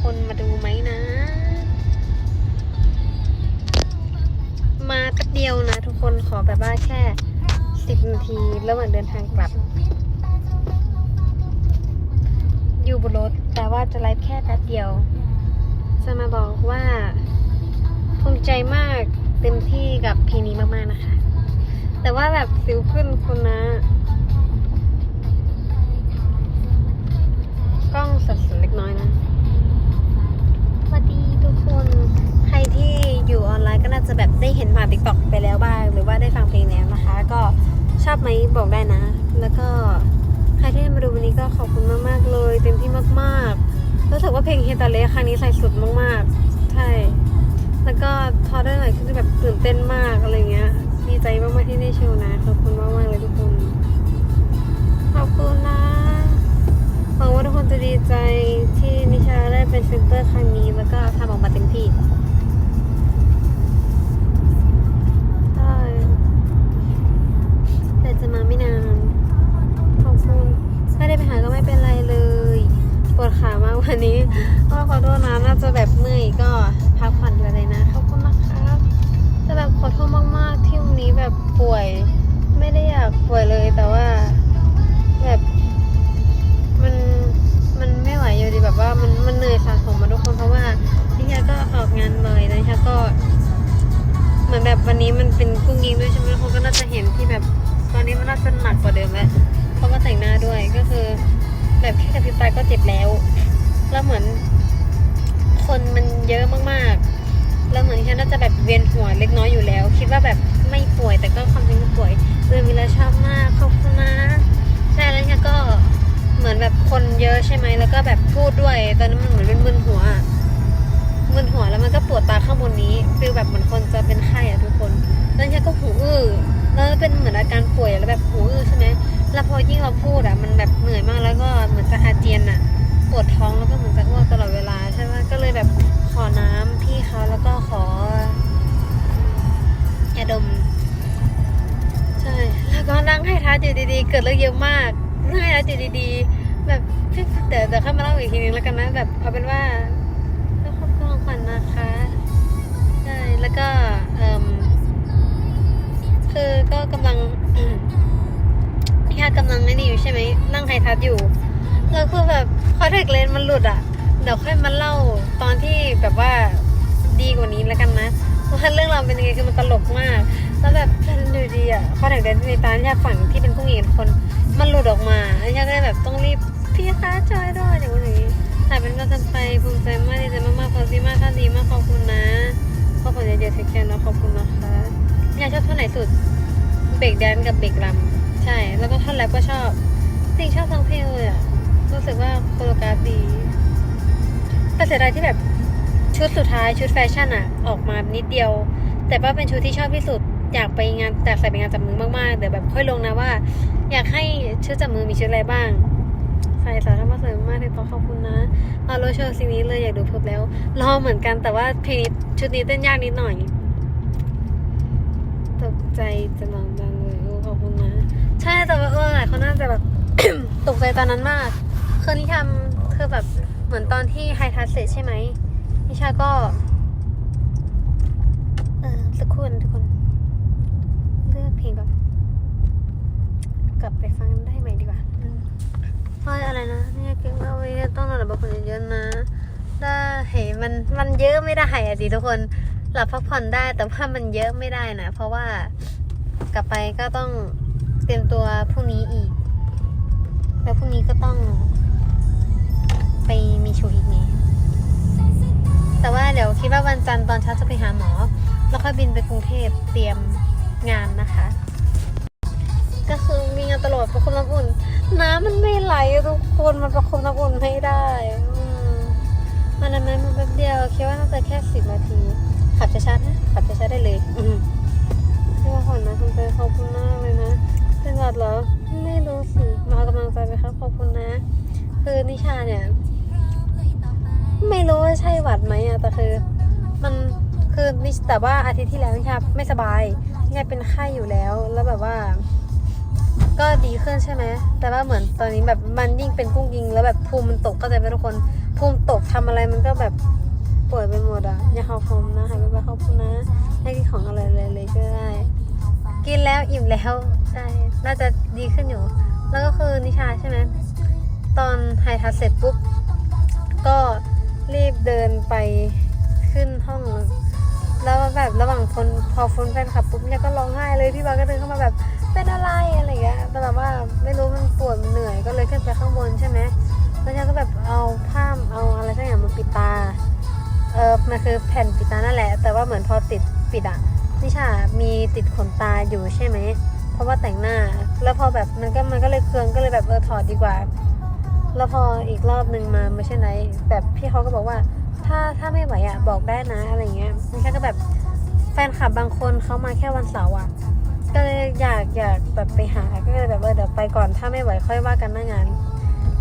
คนมาดูไหมนะ มาแป๊บเดียวนะ ทุกคนขอแบบว่าแค่สิบนาทีระหว่างเดินทางกลับ อยู่บนรถแต่ว่าจะไลฟ์แค่แป๊บเดียว จะมาบอกว่าภูมิใจมากเต็มที่กับเพลงนี้มากๆนะคะ แต่ว่าแบบสิวขึ้นคุณนะกล้องสั่นๆเล็กน้อยนะ ทุกคนใครที่อยู่ออนไลน์ก็น่าจะแบบได้เห็นผ่านติ๊กต็อกไปแล้วบ้าง หรือว่าได้ฟังเพลงแล้วนะคะ ก็ชอบไหมบอกได้นะ แล้วก็ใครที่มาดูวันนี้ก็ขอบคุณมากๆเลย เต็มที่มากๆรู้สึกว่าเพลงเฮตาเลครั้งนี้ใส่สุดมากๆ ใช่ แล้วก็ทอได้หน่อยคือแบบตื่นเต้นมากอะไรเงี้ยดีใจมากๆที่ได้โชว์นะขอบคุณมาก ก็ขอโทษนะน่าจะแบบเมื่อยก็พักผ่อนอะไรนะขอบคุณนะครับแต่แบบขอโทษมากๆที่วันนี้แบบป่วย ไม่ได้อยากป่วยเลยแต่ว่าแบบมันมันไม่ไหวอยู่ดีแบบว่ามันมันเหนื่อยสะสมมาทุกคนเพราะว่านิชาก็ออกงานบ่อยนิชาก็ เหมือนแบบวันนี้มันเป็นกุ้งยิงด้วยใช่ไหมทุกคนก็น่าจะเห็นที่แบบตอนนี้มันน่าจะหนักกว่าเดิมแล้วเพราะว่าแต่งหน้าด้วยก็คือ แบบแค่กระพริบตาก็เจ็บแล้ว แล้วเหมือน คนมันเยอะมากๆ แล้วเหมือนฉันน่าจะแบบเวียนหัวเล็กน้อยอยู่แล้ว คิดว่าแบบไม่ป่วยแต่ก็ความจริงก็ป่วยเออมีแล้วชอบมากขอบคุณนะใช่แล้วฉันก็เหมือนแบบคนเยอะใช่ไหมแล้วก็แบบพูดด้วยตอนนั้นมันเหมือนเป็นมึนหัวมึนหัวแล้วมันก็ปวดตาข้างบนนี้ฟีลแบบเหมือนคนจะเป็นไข้อะทุกคนแล้วฉันก็หูอื้อแล้วเป็นเหมือนอาการป่วยแล้วแบบหูอื้อใช่ไหมแล้วพอยิ่งเราพูดอะมันแบบเหนื่อยมากแล้วก็เหมือนจะอาเจียนอะ ปวดท้องแล้วก็เหมือนจะอ้วกตลอดเวลาใช่ไหมก็เลยแบบขอน้ำพี่เขาแล้วก็ขอยาดม ใช่ แล้วก็นั่งให้ท้าอยู่ดีๆ เกิดเรื่องเยอะมากนั่งให้ท้าอยู่ดีๆ แบบเดี๋ยวเดี๋ยวเข้ามาเล่าอีกทีนึงแล้วกันนะแบบเอาเป็นว่าก็ขอบคุณของขวัญนะคะใช่แล้วก็เอ่มคือก็กำลังพี่ฮากำลังนี่อยู่ใช่ไหมนั่งไฮทัชอยู่ แล้วคือแบบคอนแทคเลนส์มันหลุดอะ เดี๋ยวค่อยมาเล่าตอนที่แบบว่าดีกว่านี้แล้วกันนะว่าเรื่องราวเป็นยังไงคือมันตลกมาก แล้วแบบฉันดูดีอะคอนแทคเลนส์ในตาเนี่ยฝั่งที่เป็นผู้หญิงคนมันหลุดออกมาแล้วเนี่ยก็เลยแบบต้องรีบพี่คะช่วยด้วยอย่างนี้แต่เป็นก็จะไปภูมิใจมากดีใจมากๆขอบคุณมากท่านดีมากขอบคุณนะขอบคุณเยอะๆเทคแคร์นะขอบคุณนะคะอยากชอบท่อนไหนสุดเบรกแดนกับเบรกลัมใช่ แล้วก็ท่อนแรปก็ชอบจริงชอบทั้งเพลงเลยอะ รู้สึกว่าโคโรกราฟดี แต่เสียดายที่แบบชุดสุดท้ายชุดแฟชั่นอะออกมานิดเดียว แต่ว่าเป็นชุดที่ชอบที่สุดอยากไปงานอยากใส่ไปงานจับมือมากๆเดี๋ยวแบบค่อยลงนะว่า อยากให้ชุดจับมือมีชุดอะไรบ้างใส่สาวธรรมะสวยมมากเลยต้องขอบคุณนะรอโรโชว์สิ่งนี้เลยอยากดูเพิ่มแล้วรอเหมือนกันแต่ว่าเพลงนี้ชุดนี้เต้นยากนิดหน่อย ตกใจจะลองดังเลยขอบคุณนะ ใช่แต่ว่าเออหลายคนน่าจะแบบตกใจตอนนั้นมาก คือนิชาคือแบบเหมือนตอนที่ไฮทัสเสร็จใช่ไหมนิชาก็ เออสักครู่นะทุกคน เลือกเพลงก่อนกลับไปฟังได้ไหมดีกว่าเพราะอะไรนะเนี่ยเก่งมากเว้ต้องนอนหลับพักผ่อนเยอะๆนะ ได้เห็นมันมันเยอะไม่ได้อะดิทุกคนหลับพักผ่อนได้ แต่ว่ามันเยอะไม่ได้นะ เพราะว่ากลับไปก็ต้องเตรียมตัวพรุ่งนี้อีก แล้วพรุ่งนี้ก็ต้อง ไปมีโชว์อีกไง แต่ว่าเดี๋ยวคิดว่าวันจันทร์ตอนเช้าจะไปหาหมอ แล้วค่อยบินไปกรุงเทพเตรียมงานนะคะ ก็คือมีงานตลอดประคุมน้ำอุ่น น้ำมันไม่ไหลทุกคนมันประคุมน้ำอุ่นไม่ได้มันนั้นมันแป๊บเดียวคิดว่าน่าจะแค่สิบนาที ขับช้าๆนะขับช้าๆได้เลยอืมพี่ว่าขอนนะคุณเตยขอบคุณมากเลยนะเป็นหวัดเหรอ ไม่รู้สิมาเอากำลังใจไปครับขอบคุณนะ คือนิชาเนี่ย ไม่รู้ว่าใช่หวัดไหมอะแต่คือ มันคือนิแต่ว่าอาทิตย์ที่แล้วนิชาไม่สบายนิชาเป็นไข้อยู่แล้ว แล้วแบบว่า ก็ดีขึ้นใช่ไหมแต่ว่าเหมือนตอนนี้แบบมันยิ่งเป็นกุ้งยิง แล้วแบบภูมิมันตกก็จะเป็นทุกคนภูมิตกทำอะไรมันก็แบบป่วยไปหมดอะอย่าเข้าคมนะหายไปไปเข้าพูนะให้กินของอะไรเลยเลยก็ได้ กินแล้วอิ่มแล้วใช่น่าจะดีขึ้นอยู่ แล้วก็คือนิชาใช่ไหมตอนไฮทัสเสร็จปุ๊บก็ รีบเดินไปขึ้นห้อง แล้วแบบระหว่างคนพอฟนแฟนคลับปุ๊บเนี่ยก็ร้องไห้เลยพี่บาก็เดินเข้ามาแบบเป็นอะไรอะไรเงี้ยแต่แบบว่าไม่รู้มันปวดเหนื่อยก็เลยขึ้นไปข้างบนใช่ไหมแล้วเนี่ยก็แบบเอาผ้าเอาอะไรสักอย่างมาปิดตาเออมันคือแผ่นปิดตานั่นแหละ แต่ว่าเหมือนพอติดปิดอะนิชามีติดขนตาอยู่ใช่ไหมเพราะว่าแต่งหน้า แล้วพอแบบมันก็มันก็เลยเคืองก็เลยแบบเออถอดดีกว่า แล้วพออีกรอบหนึ่งมาไม่ใช่ไหนแบบพี่เขาก็บอกว่า ถ้าถ้าไม่ไหวอะบอกได้นะอะไรเงี้ยไม่ใช่ก็แบบแฟนคลับบางคนเขามาแค่วันเสาร์อะก็เลยอยากอยากแบบไปหาก็เลยแบบเออเดี๋ยวไปก่อนถ้าไม่ไหวค่อยว่ากันหน้างาน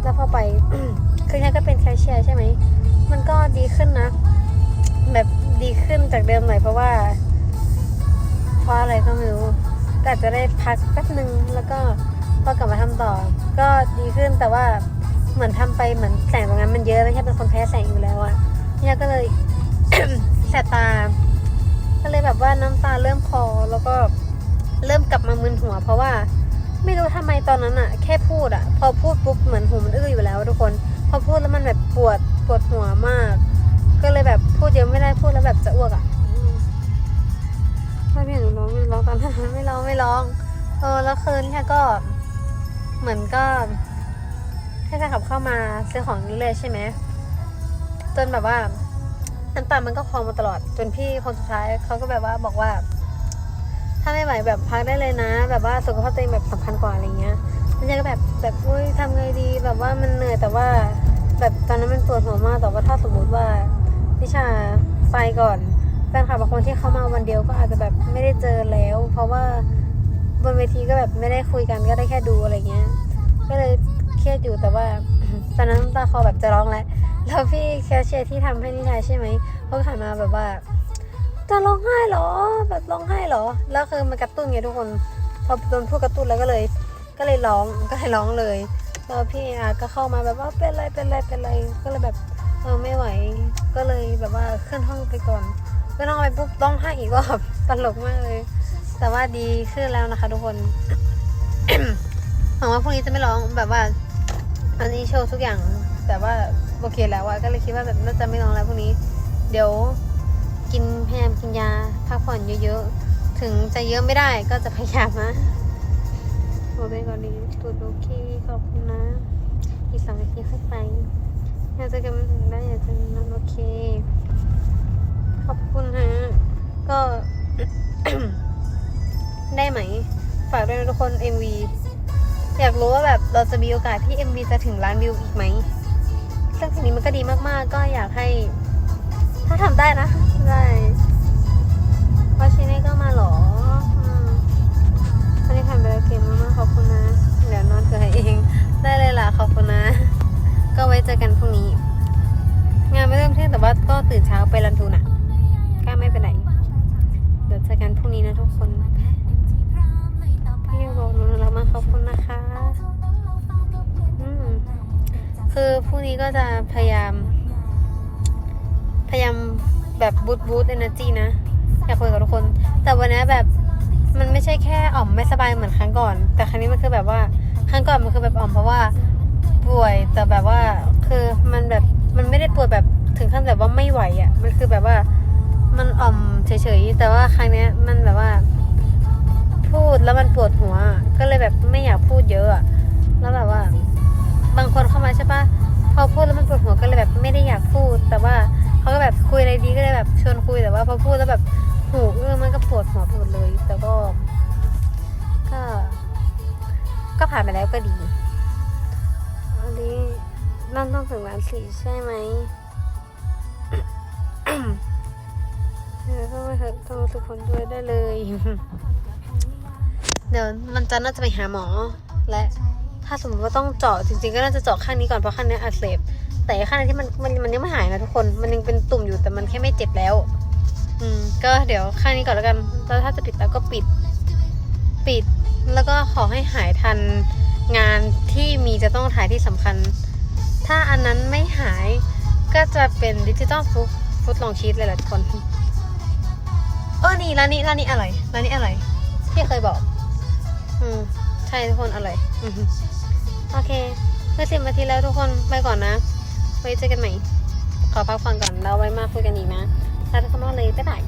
แล้วพอไปคือแค่ก็เป็นแคชเชียร์ใช่ไหมมันก็ดีขึ้นนะ แบบดีขึ้นจากเดิมหน่อยเพราะว่าเพราะอะไรก็ไม่รู้ก็อาจจะได้พักแป๊บนึงแล้วก็พอกลับมาทำต่อ ก็ดีขึ้นแต่ว่า เหมือนทำไปเหมือนแสงตรงนั้นมันเยอะไม่ใช่เป็นคนแพ้แสงอยู่แล้วอะเนี่ยก็เลย แสบตา ก็เลยแบบว่าน้ำตาเริ่มคลอแล้วก็เริ่มกลับมามึนหัว เพราะว่าไม่รู้ทำไมตอนนั้นอะแค่พูดอะพอพูดปุ๊บเหมือนหูมันอื้ออยู่แล้ว ทุกคน พอพูดแล้วมันแบบปวดปวดหัวมาก ก็เลยแบบพูดเยอะไม่ได้พูดแล้วแบบจะอ้วกอะไม่พี่หนูร้องไม่ร้องตอนนั้นไม่ร้องไม่ร้องเออแล้วคืนเนี่ยก็ เหมือนก็ ให้แฟนขับเข้ามาซื้อของนี้เลยใช่ไหมจนแบบว่าน้ำตามันก็คลองมาตลอด จนพี่คนสุดท้ายเขาก็แบบว่าบอกว่า ถ้าไม่ไหวแบบพักได้เลยนะ แบบว่าสุขภาพตัวเองแบบสำคัญกว่าอะไรเงี้ยแล้วเนี่ยก็แบบแบบอุ้ยทำไงดีแบบว่ามันเหนื่อยแต่ว่า แบบตอนนั้นมันปวดหัวมากแต่ว่าถ้าสมมุติว่าพิชาไปก่อนแฟนคลับบางคนที่เข้ามาวันเดียวก็อาจจะแบบไม่ได้เจอแล้ว เพราะว่าบนเวทีก็แบบไม่ได้คุยกันก็ได้แค่ดูอะไรเงี้ย ก็เลย รียดอยู่แต่ว่า ตอนนั้นน้ำตาคอแบบจะร้องแล้วแล้วพี่แคชเชียร์ที่ทำให้นิชาใช่ไหมเขาก็หันมาแบบว่า จะร้องไห้เหรอ แบบร้องไห้เหรอ แล้วคือมันกระตุ้นไงทุกคน พอโดนพูดกระตุ้นแล้วก็เลย ก็เลยร้องก็เลยร้องเลยแล้วพี่อาก็เข้ามาแบบว่าเป็นไรเป็นไรเป็นไรก็เลยแบบเออไม่ไหว ก็เลยแบบว่าขึ้นห้องไปก่อนขึ้นห้องไปปุ๊บร้องไห้อีกรอบตลกมากเลย แต่ว่าดีขึ้นแล้วนะคะ ทุกคนหวังว่าพรุ่งนี้จะไม่ร้องแบบว่า อันนี้โชว์ทุกอย่าง แต่ว่าโอเคแล้วอะก็เลยคิดว่าแบบน่าจะไม่ร้องแล้วพรุ่งนี้ เดี๋ยวกินพยายามกินยาพักผ่อนเยอะๆ ถึงจะเยอะไม่ได้ก็จะพยายามนะโอเคก่อนดีตูดโอเคขอบคุณนะ อีกสองนาทีค่อยไปอยากจะกันถึงได้อยากจะนอนโอเค ขอบคุณฮะ ก็ได้ไหม ฝากด้วยนะทุกคน MV อยากรู้ว่าแบบเราจะมีโอกาสที่ MV จะถึงล้านวิวอีกไหมซึ่งสิ่งนี้มันก็ดีมากๆ ก็อยากให้ ถ้าทำได้นะ ได้วาชิเน่ก็มาหรออืมวันนี้ผ่านไปแล้วเกมมากๆขอบคุณนะ เดี๋ยวนอนเกิดเอง ได้เลยล่ะขอบคุณนะ ก็ไว้เจอกันพรุ่งนี้ งานไม่เริ่มเที่ยงแต่ว่าก็ตื่นเช้าไปรันทูน่ะ ก็ไม่เป็นไร เดี๋ยวเจอกันพรุ่งนี้นะทุกคน คือพรุ่งนี้ก็จะพยายาม พยายามแบบบูตบูตเอเนอร์จีนะ อยากคุยกับทุกคน แต่วันนี้แบบมันไม่ใช่แค่อ่อมไม่สบายเหมือนครั้งก่อน แต่ครั้งนี้มันคือแบบว่าครั้งก่อนมันคือแบบอ่อมเพราะว่าป่วยแต่แบบว่าคือมันแบบมันไม่ได้ป่วยแบบถึงขั้นแบบว่าไม่ไหวอะ่ะ มันคือแบบว่ามันอ่อมเฉยๆแต่ว่าครั้งนี้มันแบบว่า พูดแล้วมันปวดหัว ก็เลยแบบไม่อยากพูดเยอะอะแล้วแบบว่า บางคนเข้ามาใช่ปะพอพูดแล้วมันปวดหัวก็เลยแบบไม่ได้อยากพูด แต่ว่าเขาก็แบบคุยอะไรดีก็เลยแบบชวนคุยแต่ว่าพอพูดแล้วแบบหูเออมันก็ปวดหัวปวดเลย แต่ก็ก็ ก็ผ่านไปแล้วก็ดีอันนี้นั่นต้องถึงร้านสี่ใช่ไหมเออต้องไปเถอะต้องทุกคนด้วยได้เลย เดี๋ยวมันจะน่าจะไปหาหมอและ ถ้าสมมติว่าต้องเจาะจริงๆ ก็น่าจะเจาะข้างนี้ก่อนเพราะข้างนี้อักเสบแต่ข้างนี้ที่มันมันมันยังไม่หายนะทุกคนมันยังเป็นตุ่มอยู่แต่มันแค่ไม่เจ็บแล้ว อืมก็เดี๋ยวข้างนี้ก่อนแล้วกันแล้วถ้าจะปิดตาก็ปิด ปิดแล้วก็ขอให้หายทันงานที่มีจะต้องถ่ายที่สำคัญ ถ้าอันนั้นไม่หายก็จะเป็นดิจิตอลฟุตฟุตลองชีสเลยแหละทุกคนเออนี่ร้านนี้ร้านนี้อร่อยร้านนี้อร่อยที่เคยบอก อืมใช่ทุกคนอร่อยอือ โอเคเมื่อสิบนาทีแล้วทุกคนไปก่อนนะ ไว้เจอกันใหม่ ขอพักผ่อนก่อนแล้วไว้มาคุยกันอีกนะลาทุกคนเลยบ๊ายบาย